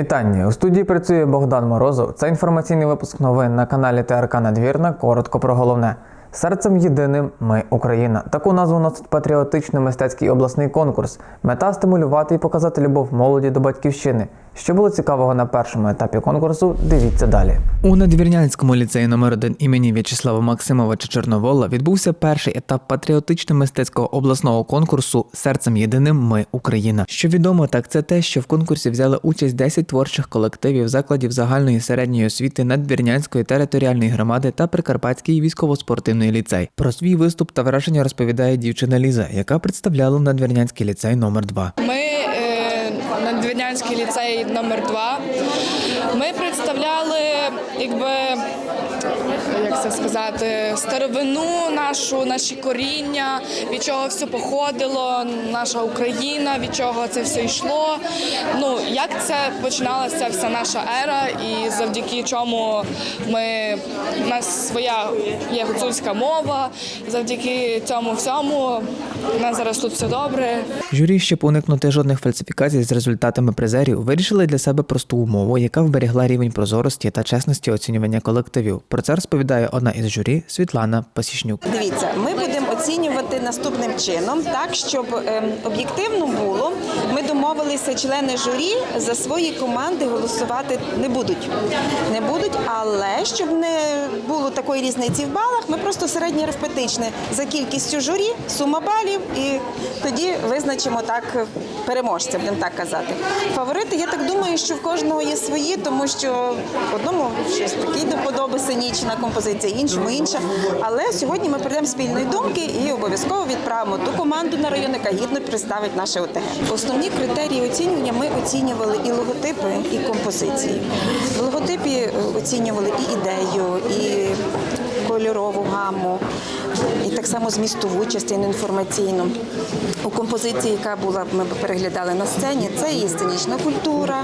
Вітання! У студії працює Богдан Морозов. Це інформаційний випуск новин на каналі ТРК Надвірна. Коротко про головне. Серцем єдиним ми Україна. Таку назву носить патріотичний мистецький обласний конкурс. Мета стимулювати і показати любов молоді до батьківщини. Що було цікавого на першому етапі конкурсу, дивіться далі. У Надвірнянському ліцеї номер 1 імені В'ячеслава Максимовича Чорновола відбувся перший етап патріотично-мистецького обласного конкурсу Серцем єдиним ми Україна. Що відомо, так це те, що в конкурсі взяли участь 10 творчих колективів закладів загальної середньої освіти Надвірнянської територіальної громади та Прикарпатський військово-спортивний ліцей. Про свій виступ та враження розповідає дівчина Ліза, яка представляла Надвірнянський ліцей номер 2 Ми Надвірнянський ліцей номер 2 Ми представляли, якби як це сказати, старовину нашу, наші коріння, від чого все походило, наша Україна, від чого це все йшло. Ну як це починалася вся наша ера, і завдяки чому ми у нас своя є гуцульська мова, завдяки цьому всьому у нас зараз тут все добре. Журі, щоб уникнути жодних фальсифікацій з результатами призерів, вирішили для себе просту умову, яка вберегла рівень прозорості та чесності оцінювання колективів. Про це розповідає одна із журі Світлана Пасічнюк. Дивіться, ми будемо оцінювати наступним чином, так щоб ем, об'єктивно було. Ми домовилися, члени журі за свої команди голосувати не будуть. Не будуть, але щоб не було такої різниці в ми просто середнє арифметичне за кількістю журі, сума балів, і тоді визначимо так переможця, будемо так казати. Фаворити, я так думаю, що в кожного є свої, тому що одному щось такий до подоби сценічна композиція, іншому інша. Але сьогодні ми прийдемо спільної думки і обов'язково відправимо ту команду на район, яка гідно представить наше ОТГ. Основні критерії оцінювання ми оцінювали і логотипи, і композиції. В логотипі е, оцінювали і ідею, і кольорову гаму, І так само змістову частину інформаційну. У композиції, яка була, ми переглядали на сцені, це і сценічна культура,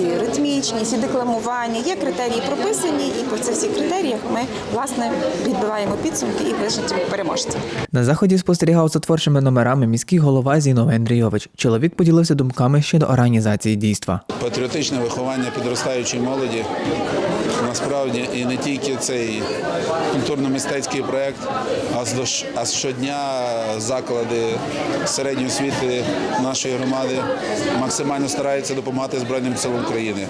і ритмічність, і декламування. Є критерії прописані, і по цих всіх критеріях ми власне відбиваємо підсумки і визначимо переможця. На заході спостерігав за творчими номерами міський голова Зіновий Андрійович. Чоловік поділився думками щодо організації дійства. Патріотичне виховання підростаючої молоді насправді і не тільки цей культурно-мистецький проєкт, а щодня заклади середньої освіти нашої громади максимально стараються допомагати Збройним силам України.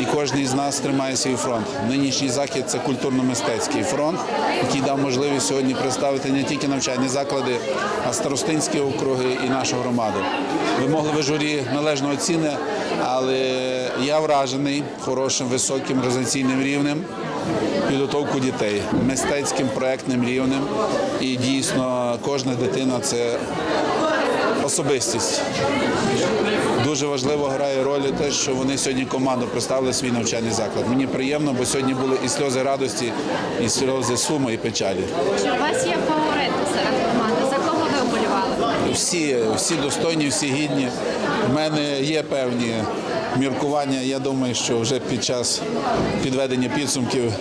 І кожен із нас тримає свій фронт. Нинішній захід це культурно-мистецький фронт, який дав можливість сьогодні представити не тільки навчальні заклади, а старостинські округи і нашу громаду. Вимогливе журі належно оціне, але я вражений хорошим, високим організаційним рівнем. Підготовку дітей мистецьким проектним рівнем, і дійсно кожна дитина це особистість. Дуже важливо грає роль те, що вони сьогодні команду представили свій навчальний заклад. Мені приємно, бо сьогодні були і сльози радості, і сльози суми і печалі. Чи у вас є фаворити серед команди? За кого ви вболівали? Всі, всі достойні, всі гідні. У мене є певні міркування. Я думаю, що вже під час підведення підсумків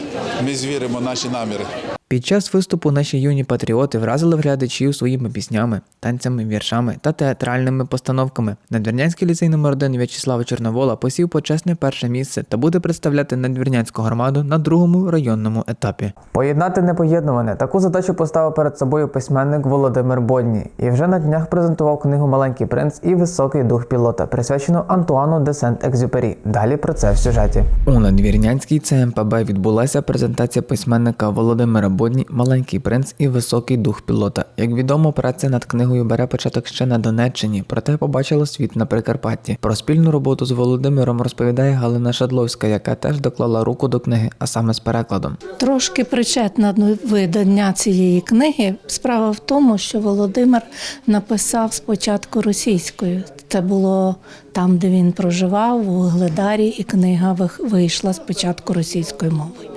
ми звіримо наші наміри. Під час виступу наші юні патріоти вразили глядачів своїми піснями, танцями, віршами та театральними постановками. Надвірнянський ліцей номер 1 В'ячеслава Чорновола посів почесне перше місце та буде представляти надвірнянську громаду на другому районному етапі. Поєднати непоєднуване таку задачу поставив перед собою письменник Володимир Бодній і вже на днях презентував книгу Маленький принц і високий дух пілота, присвячену Антуану де Сент-Екзюпері. Далі про це в сюжеті. У надвірнянській ЦМПБ відбулася презентація письменника Володимира Бодні Маленький принц і високий дух пілота. Як відомо, праця над книгою бере початок ще на Донеччині, проте побачила світ на Прикарпатті. Про спільну роботу з Володимиром розповідає Галина Шадловська, яка теж доклала руку до книги, а саме з перекладом. Трошки причетна до видання цієї книги. Справа в тому, що Володимир написав спочатку російською. Це було там, де він проживав, у Вугледарі, і книга вийшла спочатку російською мовою.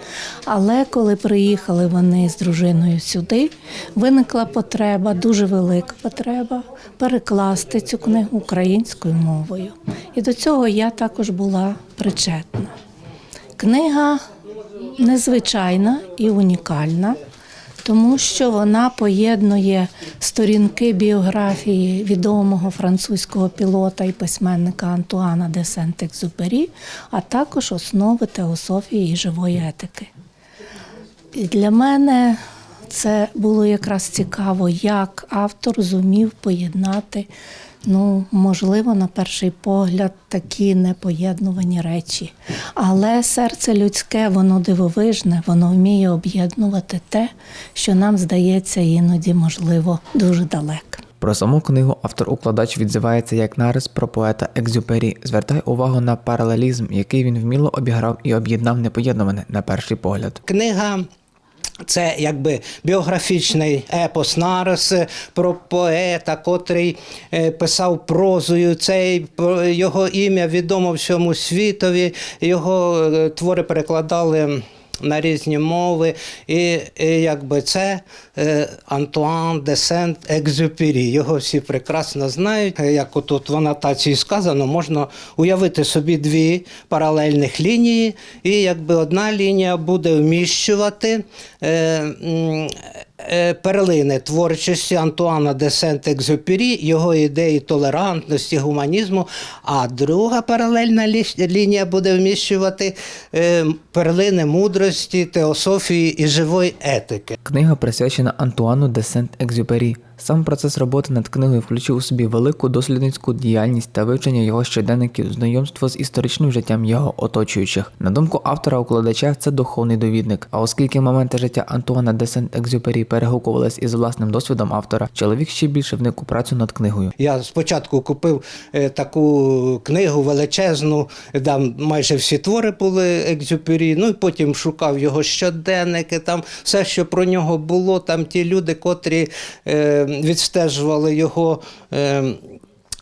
Але коли приїхали вони з дружиною сюди, виникла потреба, дуже велика потреба перекласти цю книгу українською мовою. І до цього я також була причетна. Книга незвичайна і унікальна. Тому що вона поєднує сторінки біографії відомого французького пілота і письменника Антуана де Сент-Екзюпері, а також основи теософії і живої етики. І для мене це було якраз цікаво, як автор зумів поєднати, ну, можливо, на перший погляд, такі непоєднувані речі. Але серце людське, воно дивовижне, воно вміє об'єднувати те, що нам здається іноді, можливо, дуже далеко. Про саму книгу автор-укладач відзивається як нарис про поета Екзюпері, звертає увагу на паралелізм, який він вміло обіграв і об'єднав непоєднуване на перший погляд. Книга. Це якби біографічний епос нарис про поета, котрий е, писав прозою. Про- його ім'я відомо всьому світові. Його е, твори перекладали на різні мови. І, і якби це е, Антуан де Сент-Екзюпері. Його всі прекрасно знають. Як отут в анотації сказано, можна уявити собі дві паралельних лінії, і якби одна лінія буде вміщувати. Е, Перлини творчості Антуана де Сент-Екзюпері, його ідеї толерантності, гуманізму, а друга паралельна лі- лінія буде вміщувати е, перлини мудрості, теософії і живої етики. Книга присвячена Антуану де Сент-Екзюпері. Сам процес роботи над книгою включив у собі велику дослідницьку діяльність та вивчення його щоденників, знайомство з історичним життям його оточуючих. На думку автора-укладача, це духовний довідник. А оскільки моменти життя Антуана де Сент-Екзюпері перегукувались із власним досвідом автора, чоловік ще більше вник у працю над книгою. Я спочатку купив е, таку книгу величезну, там майже всі твори були екзюпері, ну і потім шукав його щоденники, там все, що про нього було, там ті люди, котрі е, відстежували його.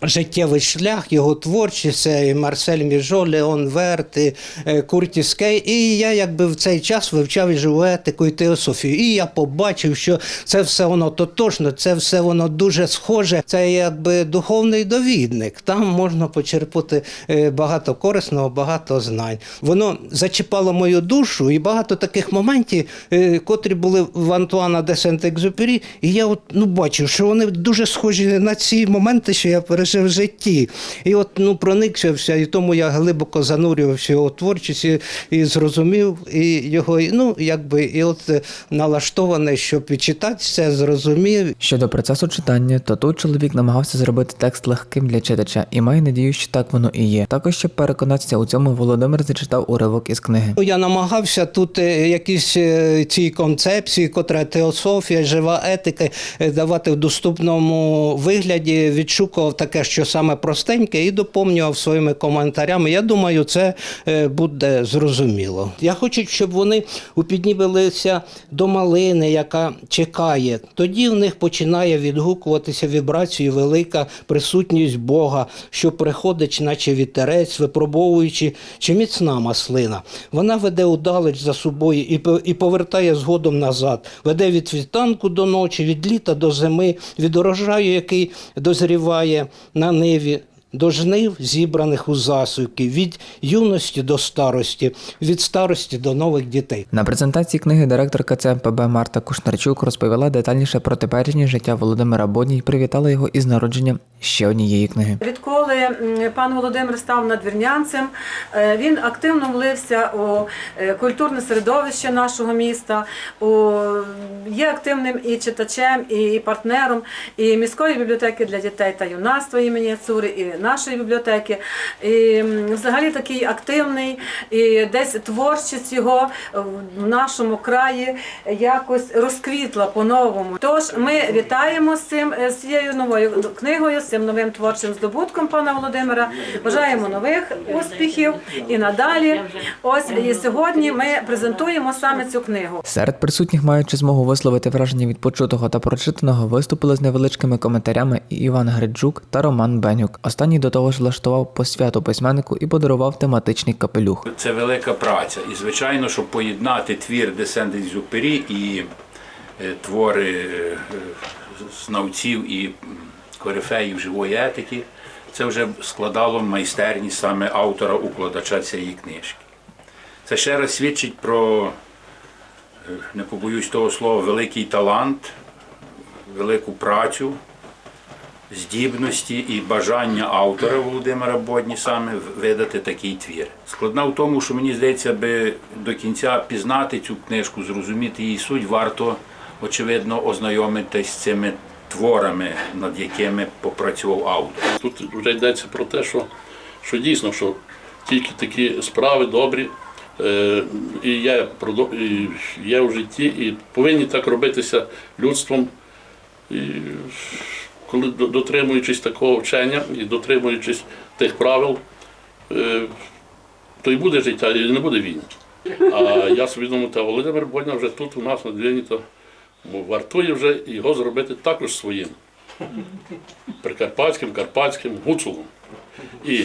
Е, Життєвий шлях, його творчість, і Марсель Міжо, Леон Верт, і е, Куртіс Кей. І я якби в цей час вивчав і живу етику і теософію. І я побачив, що це все воно тотожно, це все воно дуже схоже. Це якби духовний довідник. Там можна почерпати е, багато корисного, багато знань. Воно зачіпало мою душу, і багато таких моментів, е, котрі були в Антуана де Сент-Екзюпері. І я от ну бачив, що вони дуже схожі на ці моменти, що я пережив в житті. І от ну проникся, і тому я глибоко занурювався його творчість і, і зрозумів і його, і, ну якби і от е, налаштований, щоб відчитати це, зрозумів. Щодо процесу читання, то тут чоловік намагався зробити текст легким для читача і має надію, що так воно і є. Також, щоб переконатися у цьому, Володимир зачитав уривок із книги. Ну, Я намагався тут е, якісь е, ці концепції, котра теософія, жива етика, давати в доступному вигляді, відшукував таке, що саме простеньке, і доповнював своїми коментарями. Я думаю, це е, буде зрозуміло. Я хочу, щоб вони упіднібилися до малини, яка чекає. Тоді в них починає відгукуватися вібрацію велика присутність Бога, що приходить, наче вітерець, випробовуючи, чи міцна маслина. Вона веде удалеч за собою і, по- і повертає згодом назад. Веде від світанку до ночі, від літа до зими, від урожаю, який дозріває на ниві. До жнив, зібраних у засуки, від юності до старості, від старості до нових дітей. На презентації книги директорка ЦМПБ Марта Кушнарчук розповіла детальніше про теперішнє життя Володимира Бодні і привітала його із народженням ще однієї книги. Відколи пан Володимир став надвірнянцем, е, він активно влився у е, культурне середовище нашого міста, у, є активним і читачем, і партнером і міської бібліотеки для дітей та юнацтва імені Цури, і нашої бібліотеки. І взагалі такий активний, і десь творчість його в нашому краї якось розквітла по-новому. Тож ми вітаємо з цим з цією новою книгою, з цим новим творчим здобутком пана Володимира. Бажаємо нових успіхів і надалі. Ось і сьогодні ми презентуємо саме цю книгу. Серед присутніх, маючи змогу висловити враження від почутого та прочитаного, виступили з невеличкими коментарями Іван Гриджук та Роман Бенюк. Останній до того ж влаштував посвяту письменнику і подарував тематичний капелюх. Це велика праця. І, звичайно, щоб поєднати твір Десенди Зюпері і е, твори е, знавців і корифеїв живої етики, це вже складало майстерність саме автора укладача цієї книжки. Це ще раз свідчить про е, не побоюсь того слова, великий талант, велику працю, здібності і бажання автора Володимира Бодні саме видати такий твір. Складна в тому, що мені здається, аби до кінця пізнати цю книжку, зрозуміти її суть, варто, очевидно, ознайомитись з цими творами, над якими попрацював автор. Тут вже йдеться про те, що, що дійсно, що тільки такі справи добрі е, і, є, і є в житті, і повинні так робитися людством. І коли дотримуючись такого вчення і дотримуючись тих правил, е, то і буде життя, і не буде війни. А я собі думаю, та Володимир Бодня вже тут у нас на двіні, то вартує вже його зробити також своїм. Прикарпатським, Карпатським, Гуцулом. І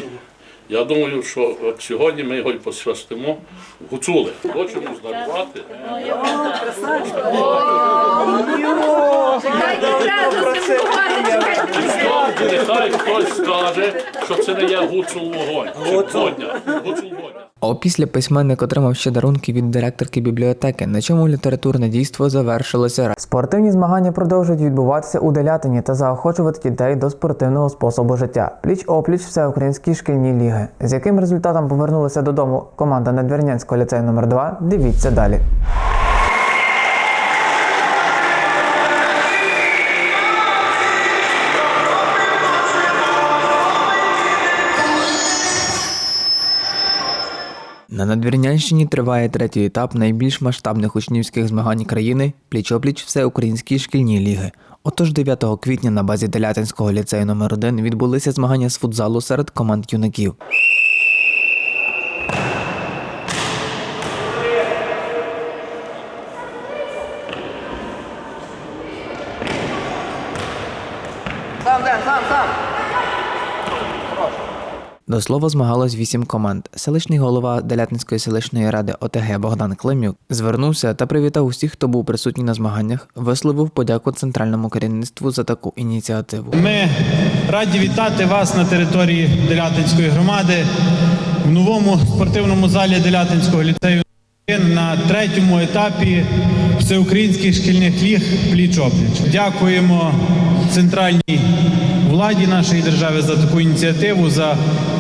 я думаю, що от сьогодні ми його і посвястимо Гуцули. Хочемо здарувати. Нехай хтось скаже, що це не є гуцул вогонь. Гуцул водня. Опісля письменник отримав ще дарунки від директорки бібліотеки, на чому літературне дійство завершилося. Спортивні змагання продовжують відбуватися у Делятині та заохочувати дітей до спортивного способу життя. Пліч опліч всеукраїнські шкільні ліги. З яким результатом повернулася додому команда Надвірнянського ліцею номер 2 Дивіться далі. На Надвірнянщині триває третій етап найбільш масштабних учнівських змагань країни пліч-опліч всеукраїнські шкільні ліги. Отож 9 квітня на базі Делятинського ліцею номер 1 відбулися змагання з футзалу серед команд юнаків. До слова змагалось вісім команд. Селищний голова Делятинської селищної ради ОТГ Богдан Климюк звернувся та привітав усіх, хто був присутній на змаганнях, висловив подяку центральному керівництву за таку ініціативу. Ми раді вітати вас на території Делятинської громади в новому спортивному залі Делятинського ліцею на третьому етапі всеукраїнських шкільних ліг пліч-опліч. Дякуємо центральній владі нашої держави за таку ініціативу, за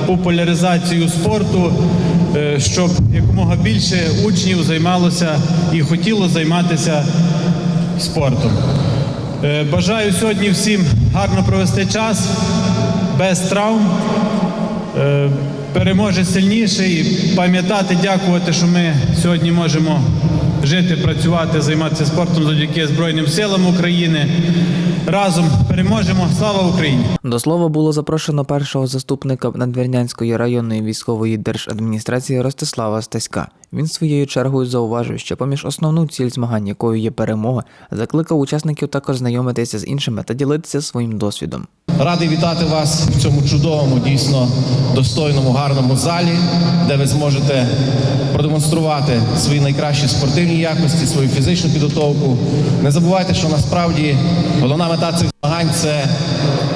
популяризацію спорту, е, щоб якомога більше учнів займалося і хотіло займатися спортом. Е, Бажаю сьогодні всім гарно провести час, без травм. Е, Переможе сильніший і пам'ятати, дякувати, що ми сьогодні можемо жити, працювати, займатися спортом завдяки Збройним силам України. Разом переможемо! Слава Україні! До слова було запрошено першого заступника Надвірнянської районної військової держадміністрації Ростислава Стаська. Він своєю чергою зауважив, що поміж основну ціль змагань, якою є перемога, закликав учасників також знайомитися з іншими та ділитися своїм досвідом. Радий вітати вас в цьому чудовому, дійсно достойному, гарному залі, де ви зможете продемонструвати свої найкращі спортивні якості, свою фізичну підготовку. Не забувайте, що насправді головна мета цих змагань це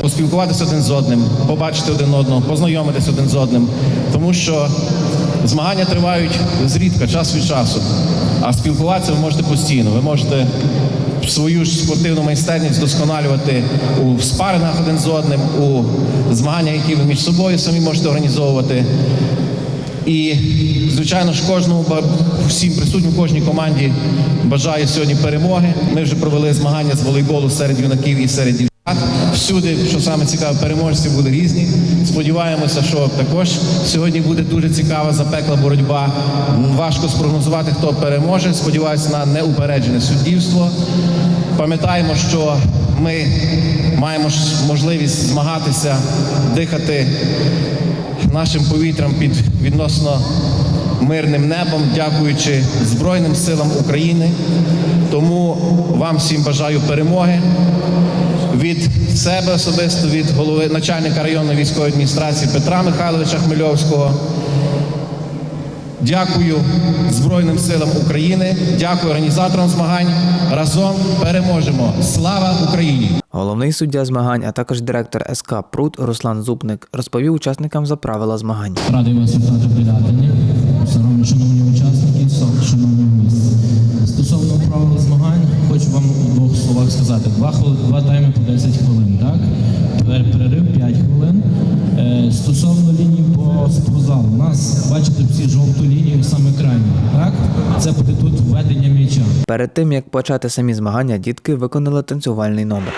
поспілкуватися один з одним, побачити один одного, познайомитися один з одним, тому що змагання тривають зрідка, час від часу, а спілкуватися ви можете постійно. Ви можете свою ж спортивну майстерність вдосконалювати у спарингах один з одним, у змаганнях, які ви між собою самі можете організовувати. І, звичайно ж, кожному всім присутнім кожній команді бажаю сьогодні перемоги. Ми вже провели змагання з волейболу серед юнаків і серед дівчат. Всюди, що саме цікаве, переможці були різні. Сподіваємося, що також сьогодні буде дуже цікава запекла боротьба. Важко спрогнозувати, хто переможе. Сподіваюся на неупереджене суддівство. Пам'ятаємо, що ми маємо можливість змагатися, дихати нашим повітрям під відносно мирним небом, дякуючи Збройним силам України. Тому вам всім бажаю перемоги. Від себе особисто, від голови начальника районної військової адміністрації Петра Михайловича Хмельовського. Дякую Збройним силам України, дякую організаторам змагань. Разом переможемо! Слава Україні! Головний суддя змагань, а також директор СК Прут Руслан Зубник розповів учасникам за правила змагань. Радий вас вітати в Делятині. Шановні шановні учасники, шановні гості. Стосовно правила змагань, хочу вам у сказати, два, два тайми по 10 хвилин, так? Тепер перерив 5 хвилин. Е, стосовно по спортзалу, у нас, бачите, всі жовту лінію саме крайню, так? Це буде тут введення м'яча. Перед тим як почати самі змагання, дітки виконали танцювальний номер.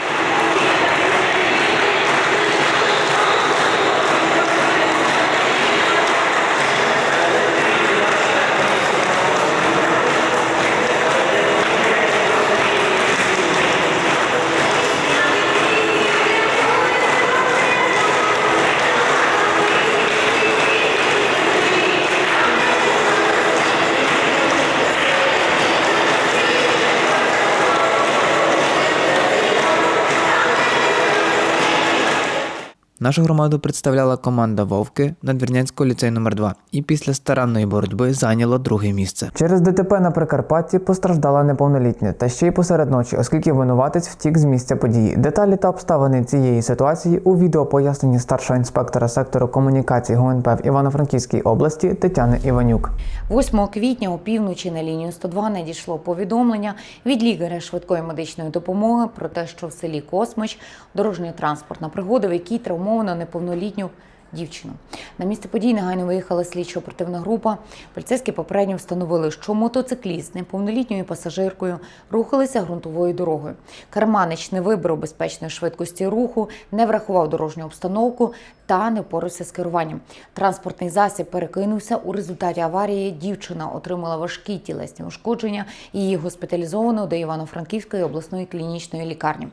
Нашу громаду представляла команда Вовки Надвірнянського ліцею номер 2 і після старанної боротьби зайняло друге місце. Через ДТП на Прикарпатті постраждала неповнолітня, та ще й посеред ночі, оскільки винуватець втік з місця події. Деталі та обставини цієї ситуації у відео поясненні старшого інспектора сектору комунікації ГУНП в Івано-Франківській області Тетяни Іванюк. 8 квітня опівночі на лінію 102 надійшло повідомлення від лікаря швидкої медичної допомоги про те, що в селі Космич дорожньо-транспортна пригода, в якій травмовано неповнолітню дівчину. На місце подій негайно виїхала слідчо-оперативна група. Поліцейські попередньо встановили, що мотоцикліст з неповнолітньою пасажиркою рухалися ґрунтовою дорогою. Карманич не вибрав безпечної швидкості руху, не врахував дорожню обстановку та не впорався з керуванням. Транспортний засіб перекинувся. У результаті аварії дівчина отримала важкі тілесні ушкодження її госпіталізовано до Івано-Франківської обласної клінічної лікарні.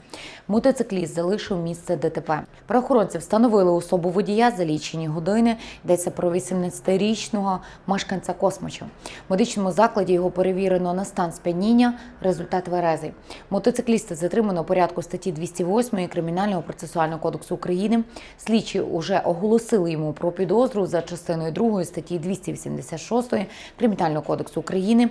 Мотоцикліст залишив місце ДТП. Правоохоронці встановили особу водія за лічені години. Йдеться про 18-річного мешканця Космоча. В медичному закладі його перевірено на стан сп'яніння. Результат верезий. Мотоцикліста затримано порядку статті 208 Кримінального процесуального кодексу України. Слідчі уже оголосили йому про підозру за частиною 2 статті 286 Кримінального кодексу України.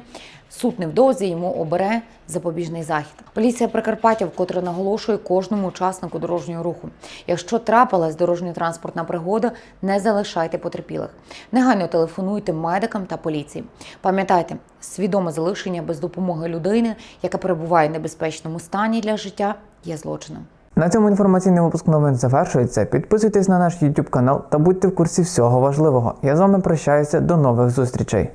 Суд невдовзі йому обере запобіжний захід. Поліція Прикарпаття вкотре наголошує кожному учаснику дорожнього руху. Якщо трапилась дорожньо-транспортна пригода, не залишайте потерпілих. Негайно телефонуйте медикам та поліції. Пам'ятайте, свідоме залишення без допомоги людини, яка перебуває в небезпечному стані для життя, є злочином. На цьому інформаційний випуск новин завершується. Підписуйтесь на наш YouTube канал та будьте в курсі всього важливого. Я з вами прощаюся до нових зустрічей.